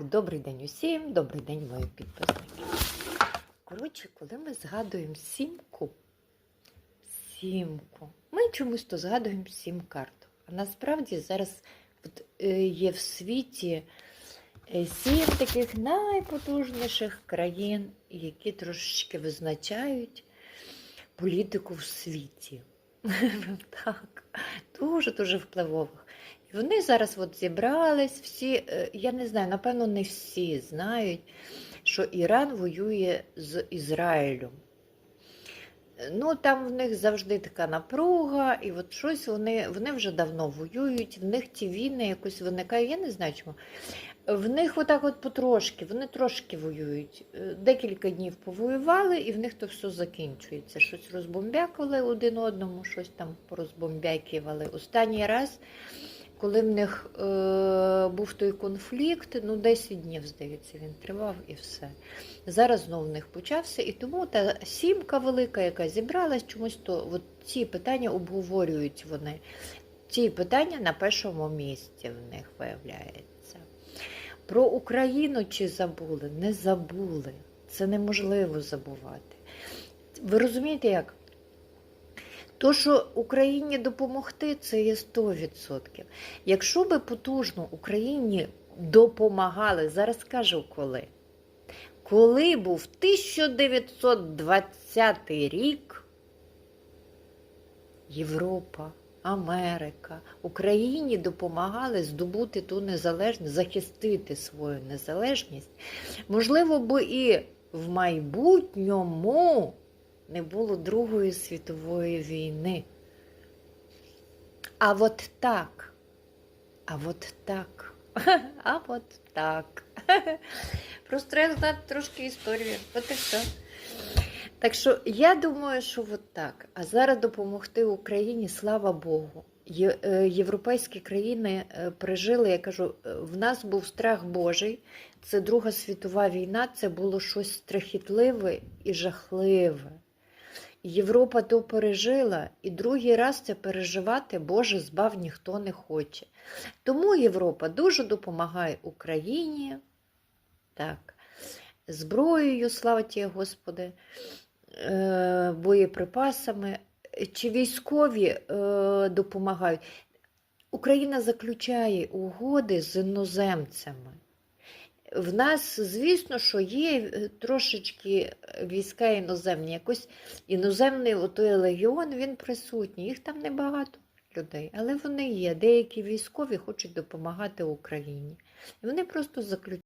Добрий день усім, добрий день, мої підписники. Коротше, коли ми згадуємо сімку, сімку, ми чомусь то згадуємо сім карту. А насправді зараз от, е, є в світі е, сім таких найпотужніших країн, які трошечки визначають політику в світі. Так, дуже-дуже впливових. Вони зараз от зібрались, всі, е, я не знаю, напевно, не всі знають, що Іран воює з Ізраїлем. Ну, там в них завжди така напруга, і от щось вони, вони вже давно воюють, в них ті війни якось виникають, я не знаю чому. В них отак от потрошки, вони трошки воюють. Е, Декілька днів повоювали, і в них то все закінчується. Щось розбомбякали один одному, щось там порозбомбякували. Останній раз, коли в них е, був той конфлікт, ну 10 днів, здається, він тривав і все. Зараз знову в них почався, і тому та сімка велика, яка зібралась, чомусь то от ці питання обговорюють вони. Ці питання на першому місці в них виявляється. Про Україну чи забули? Не забули. Це неможливо забувати. Ви розумієте як? То, що Україні допомогти, це є 100%. Якщо би потужно Україні допомагали, зараз скажу коли. Коли був 1920 рік, Європа, Америка, Україні допомагали здобути ту незалежність, захистити свою незалежність, можливо, би і в майбутньому не було Другої світової війни. А от так, а от так, а от так. Просто треба знати трошки історію. От і все. Так що я думаю, що от так. А зараз допомогти Україні, слава Богу. Е, Європейські країни е, пережили, я кажу, е, в нас був страх Божий. Це Друга світова війна, це було щось страхітливе і жахливе. Європа то пережила, і другий раз це переживати, Боже, збав ніхто не хоче. Тому Європа дуже допомагає Україні, так, зброєю, слава Ті, Господи, е, боєприпасами. Чи військові е, допомагають? Україна заключає угоди з іноземцями. В нас, звісно, що є е, трошечки війська іноземні. Якось іноземний отой легіон він присутній. Їх там небагато людей, але вони є. Деякі військові хочуть допомагати Україні. І вони просто заключають.